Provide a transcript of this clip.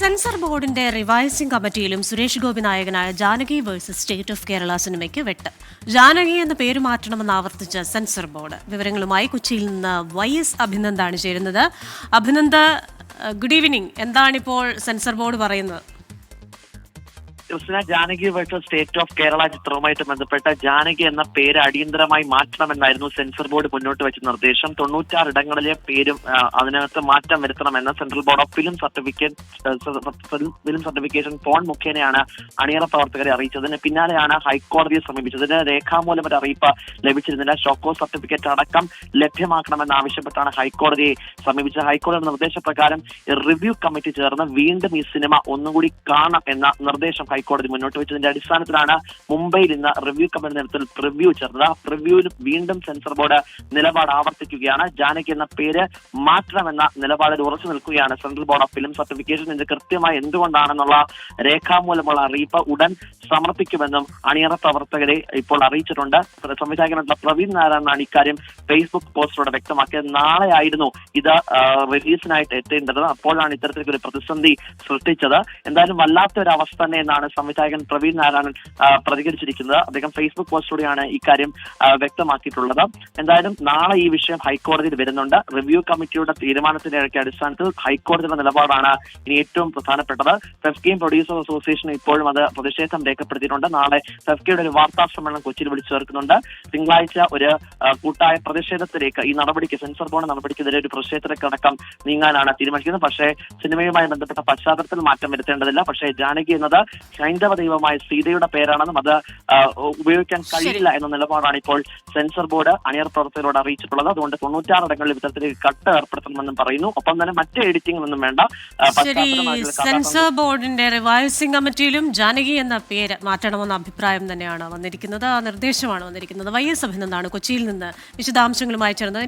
Sensor ബോർഡിന്റെ revising കമ്മിറ്റിയിലും Suresh Gopi നായകനായ Janaki versus state of Kerala സിനിമയ്ക്ക് വെട്ട്. ജാനകി എന്ന പേര് മാറ്റണമെന്ന് ആവർത്തിച്ച സെൻസർ ബോർഡ്. വിവരങ്ങളുമായി കൊച്ചിയിൽ നിന്ന് വൈ എസ് അഭിനന്ദാണ് ചേരുന്നത്. അഭിനന്ദ ഗുഡ് ഈവനിങ് എന്താണിപ്പോൾ സെൻസർ ബോർഡ് പറയുന്നത്? ക്രിസ്tina Janaki versus state of Kerala ചിത്രവുമായിട്ട് ബന്ധപ്പെട്ട ജാനകി എന്ന പേര് അടിയന്തരമായി മാറ്റണമെന്നായിരുന്നു സെൻസർ ബോർഡ് മുന്നോട്ട് വെച്ച നിർദ്ദേശം. തൊണ്ണൂറ്റാറ് ഇടങ്ങളിലെ പേരും അതിനകത്ത് മാറ്റം വരുത്തണമെന്ന് central board of film certificate film certification phone മുഖേനയാണ് അണിയറ പ്രവർത്തകരെ അറിയിച്ചതിന് പിന്നാലെയാണ് ഹൈക്കോടതിയെ സമീപിച്ചത് രേഖാമൂലം ഒരു അറിയിപ്പ് ലഭിച്ചിരുന്നില്ല. ഷോക്കോ സർട്ടിഫിക്കറ്റ് അടക്കം ലഭ്യമാക്കണമെന്ന് ആവശ്യപ്പെട്ടാണ് ഹൈക്കോടതിയെ സമീപിച്ചത്. ഹൈക്കോടതി നിർദ്ദേശപ്രകാരം റിവ്യൂ കമ്മിറ്റി ചേർന്ന് വീണ്ടും ഈ സിനിമ ഒന്നുകൂടി കാണാം എന്ന നിർദ്ദേശം ഹൈക്കോടതി മുന്നോട്ട് വെച്ചതിന്റെ അടിസ്ഥാനത്തിലാണ് മുംബൈയിൽ ഇന്ന് റിവ്യൂ കമ്മിറ്റി നേതൃത്വത്തിൽ പ്രിവ്യൂ ചേർന്നത്. പ്രിവ്യൂവിൽ വീണ്ടും സെൻസർ ബോർഡ് നിലപാട് ആവർത്തിക്കുകയാണ്. ജാനകി എന്ന പേര് മാറ്റണമെന്ന നിലപാടിൽ ഉറച്ചു നിൽക്കുകയാണ് central board of film certification. ഇത് കൃത്യമായി എന്തുകൊണ്ടാണെന്നുള്ള രേഖാമൂലമുള്ള അറിയിപ്പ് ഉടൻ സമർപ്പിക്കുമെന്നും അണിയറ പ്രവർത്തകരെ ഇപ്പോൾ അറിയിച്ചിട്ടുണ്ട്. സംവിധായകനായിട്ടുള്ള പ്രവീൺ നാരായണനാണ് ഇക്കാര്യം ഫേസ്ബുക്ക് പോസ്റ്റിലൂടെ വ്യക്തമാക്കിയത്. നാളെയായിരുന്നു ഇത് റിലീസിനായിട്ട് എത്തേണ്ടത്. അപ്പോഴാണ് ഇത്തരത്തിലൊരു പ്രതിസന്ധി സൃഷ്ടിച്ചത്. എന്തായാലും വല്ലാത്ത ഒരു അവസ്ഥ തന്നെ എന്നാണ് സംവിധായകൻ പ്രവീൺ നാരായണൻ പ്രതികരിച്ചിരിക്കുന്നത്. അദ്ദേഹം ഫേസ്ബുക്ക് പോസ്റ്റിലൂടെയാണ് ഇക്കാര്യം വ്യക്തമാക്കിയിട്ടുള്ളത്. എന്തായാലും നാളെ ഈ വിഷയം ഹൈക്കോടതിയിൽ വരുന്നുണ്ട്. റിവ്യൂ കമ്മിറ്റിയുടെ തീരുമാനത്തിന്റെ അടിസ്ഥാനത്തിൽ ഹൈക്കോടതിയുടെ നിലപാടാണ് ഇനി ഏറ്റവും പ്രധാനപ്പെട്ടത്. ഫെഫ്കിയും പ്രൊഡ്യൂസേഴ്സ് അസോസിയേഷൻ ഇപ്പോഴും അത് പ്രതിഷേധം രേഖപ്പെടുത്തിയിട്ടുണ്ട്. നാളെ ഫെഫ്കയുടെ ഒരു വാർത്താ സമ്മേളനം കൊച്ചിയിൽ വിളിച്ചു ചേർക്കുന്നുണ്ട്. തിങ്കളാഴ്ച ഒരു കൂട്ടായ പ്രതിഷേധത്തിലേക്ക് ഈ നടപടിക്ക് സെൻസർ ബോർഡ് നടപടിക്കെതിരെ ഒരു പ്രതിഷേധത്തിലേക്ക് അടക്കം നീങ്ങാനാണ് തീരുമാനിക്കുന്നത്. പക്ഷേ സിനിമയുമായി ബന്ധപ്പെട്ട പശ്ചാത്തലത്തിൽ മാറ്റം വരുത്തേണ്ടതില്ല. പക്ഷേ ജാനകി എന്നത് ഹൈന്ദവ ദൈവമായ സീതയുടെ പേരാണെന്നും അത് ഉപയോഗിക്കാൻ കഴിയില്ല എന്ന നിലപാടാണ് ഇപ്പോൾ സെൻസർ ബോർഡ് അണിയർ പ്രവർത്തകരോട് അറിയിച്ചിട്ടുള്ളത്. അതുകൊണ്ട് തൊണ്ണൂറ്റാറ് ഇടങ്ങളിൽ ഇത്തരത്തിൽ കട്ട് ഏർപ്പെടുത്തണമെന്നും പറയുന്നു. ഒപ്പം തന്നെ മറ്റ് എഡിറ്റിംഗ് ഒന്നും വേണ്ട. സെൻസർ ബോർഡിന്റെ റിവൈസിംഗ് കമ്മിറ്റിയിലും ജാനകി എന്ന പേര് മാറ്റണമെന്ന അഭിപ്രായം തന്നെയാണ് വന്നിരിക്കുന്നത്. ആ നിർദ്ദേശമാണ് വന്നിരിക്കുന്നത്. വൈ എസ് അഭിനന്ദാണ് കൊച്ചിയിൽ നിന്ന് വിശദാംശങ്ങളുമായി ചേർന്നത്.